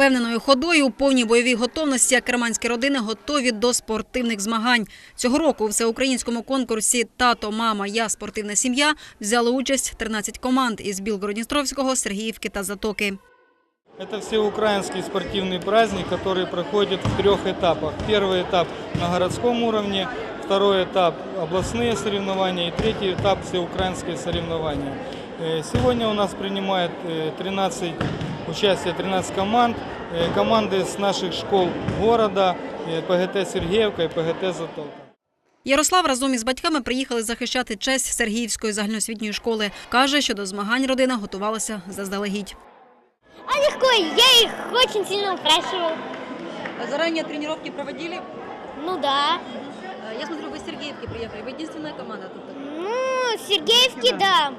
Впевненою ходою у повній бойовій готовності керманські родини готові до спортивних змагань. Цього року у всеукраїнському конкурсі Тато, мама, я спортивна сім'я взяли участь 13 команд із Білгородністровського, Сергіївки та Затоки. Это всеукраинский спортивный праздник, который проходит в трех этапах. Первый этап на городском уровне, второй этап областные соревнования и третий этап всеукраинские соревнования. Э, Сегодня у нас принимает э, 13 участие 13 команд, Э, команды с наших школ города, э, ПГТ Сергеевка и ПГТ Затолка. Ярослав разом із батьками приїхали захищати честь Сергіївської загальноосвітньої школи. Каже, що до змагань родина готувалася заздалегідь. А легко, я их очень сильно упрашивал. Заранее тренировки проводили? Ну да. Я смотрю, вы из Сергеевки приехали. Вы единственная команда тут. Ну, Сергеевки, да.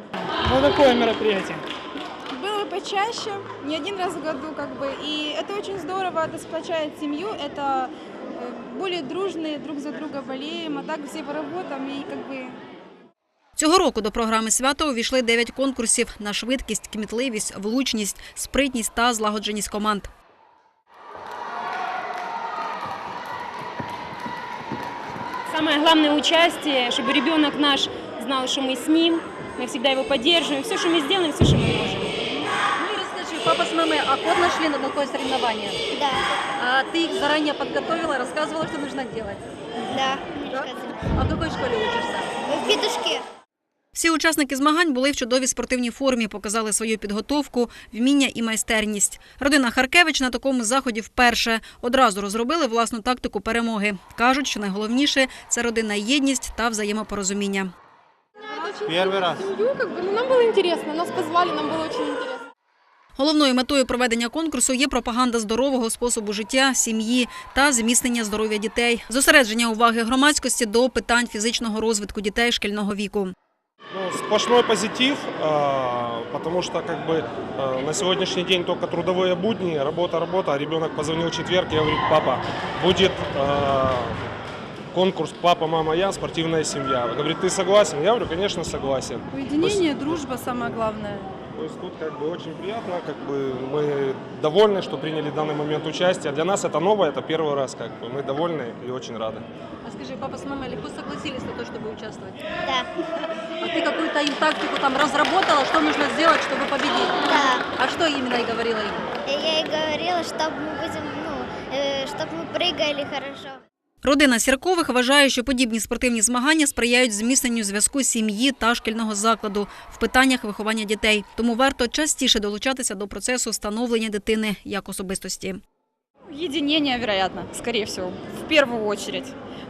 Ну, такое мероприятие. Было почаще, не один раз в году, как бы. И это очень здорово, это сплочает семью, это э, более дружные, друг за друга болеем, а так все по работам и как бы Цього року до програми свята увійшли 9 конкурсів на швидкість, кмітливість, влучність, спритність та злагодженість команд. Самое главное участие, чтобы ребенок наш знал, что мы с ним, мы всегда его поддерживаем. Все, что мы сделаем, все, что мы можем. Ну и расскажи, папа с мамой охотно шли на такое соревнование. Да, А ты их заранее подготовила, рассказывала, что нужно делать. да, не рассказывай. А в какой школе учишься? В петушке. Всі учасники змагань були в чудовій спортивній формі, показали свою підготовку, вміння і майстерність. Родина Харкевич на такому заході вперше одразу розробили власну тактику перемоги. Кажуть, що найголовніше це родинна єдність та взаємопорозуміння. Первый раз. семью, как бы, ну, нам было интересно, нас позвали, нам было очень интересно. Головною метою проведення конкурсу є пропаганда здорового способу життя, сім'ї та зміцнення здоров'я дітей, зосередження уваги громадськості до питань фізичного розвитку дітей шкільного віку. Ну, сплошной позитив, а, потому что как бы а, на сегодняшний день только трудовые будни, работа, работа. А ребенок позвонил в четверг и говорит, папа, будет а, конкурс «Папа, мама, я. Спортивная семья». Говорит, ты согласен? Я говорю, конечно, согласен. Уединение, дружба самое главное. То есть тут как бы очень приятно, как бы мы довольны, что приняли в данный момент участие. Для нас это новое, это первый раз, как бы мы довольны и очень рады. А скажи, папа с мамой легко согласились на то, чтобы участвовать? Да, А ты какую-то им тактику там разработала, что нужно сделать, чтобы победить? да. А что именно и говорила им? Я ей говорила, чтобы мы будем, ну, э, чтобы мы прыгали хорошо. Родина Сіркових вважає, що подібні спортивні змагання сприяють зміцненню зв'язку сім'ї та шкільного закладу в питаннях виховання дітей. Тому варто частіше долучатися до процесу становлення дитини як особистості. Единение, вероятно, скорее всего, в первую очередь.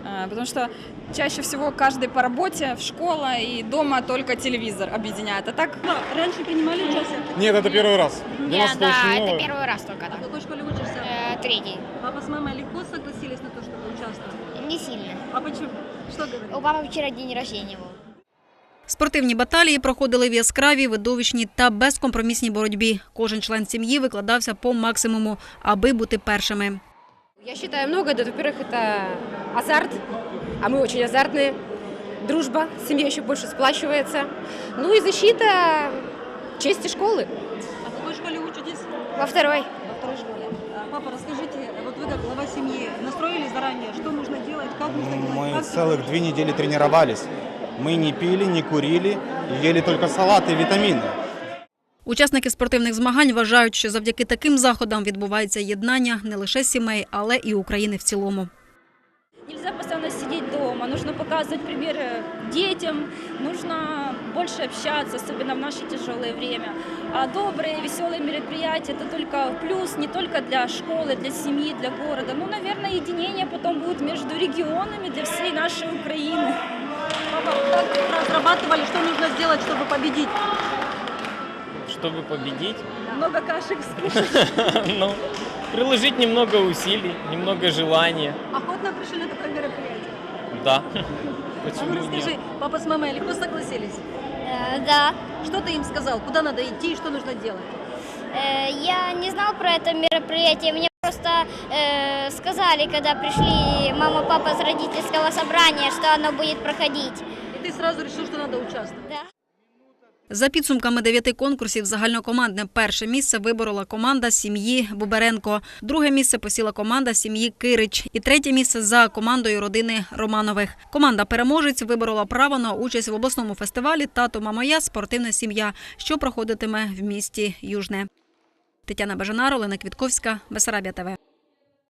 Э, Потому что чаще всего каждый по работе, в школа и дома только телевизор объединяет. А так Раньше принимали участие? Нет, это первый раз. Для нас Нет, это да, очень это новое. первый раз только, В да. какой школе учишься? Э, третий. Папа с мамой легко согласились на то, чтобы участвовать? Не сильно. А почему? Что говорили? У папы вчера день рождения был. Спортивні баталії проходили в яскравій, видовищній та безкомпромісній боротьбі. Кожен член сім'ї викладався по максимуму, аби бути першими. Я считаю много, это, во-первых, это азарт, а мы очень азартные. Дружба, семья еще больше сплачивается. Ну и защита чести школы. А в какой школе учитесь? Во второй. Во второй школе. Папа, расскажите, вот вы как глава семьи настроили заранее, что нужно делать, как нужно делать? Мы как целых две недели тренировались. Мы не пили, не курили, ели только салаты и витамины. Учасники спортивних змагань вважають, що завдяки таким заходам відбувається єднання не лише сімей, але і України в цілому. Постоянно сидеть дома, нужно показывать пример э, детям, нужно больше общаться, особенно в наше тяжелое время. А добрые, веселые мероприятия – это только плюс не только для школы, для семьи, для города. Ну, наверное, единение потом будет между регионами для всей нашей Украины. Как разрабатывали, что нужно сделать, чтобы победить? Чтобы победить, Много кашек скушать. ну, приложить немного усилий, немного желания. Охотно пришли на такое мероприятие? Да. Почему ну нет? расскажи, папа с мамой легко согласились? Э, да. Что ты им сказал? Куда надо идти и что нужно делать? Э, я не знал про это мероприятие. Мне просто э, сказали, когда пришли мама, папа с родительского собрания, что оно будет проходить. И ты сразу решил, что надо участвовать? Да. За підсумками дев'яти конкурсів загальнокомандне перше місце виборола команда сім'ї Буберенко. Друге місце посіла команда сім'ї Кирич. І третє місце за командою родини Романових. Команда переможець виборола право на участь в обласному фестивалі Тато Мамоя спортивна сім'я, що проходитиме в місті Южне. Тетяна Бажанар, Олена Квітковська, Бесарабія ТВ.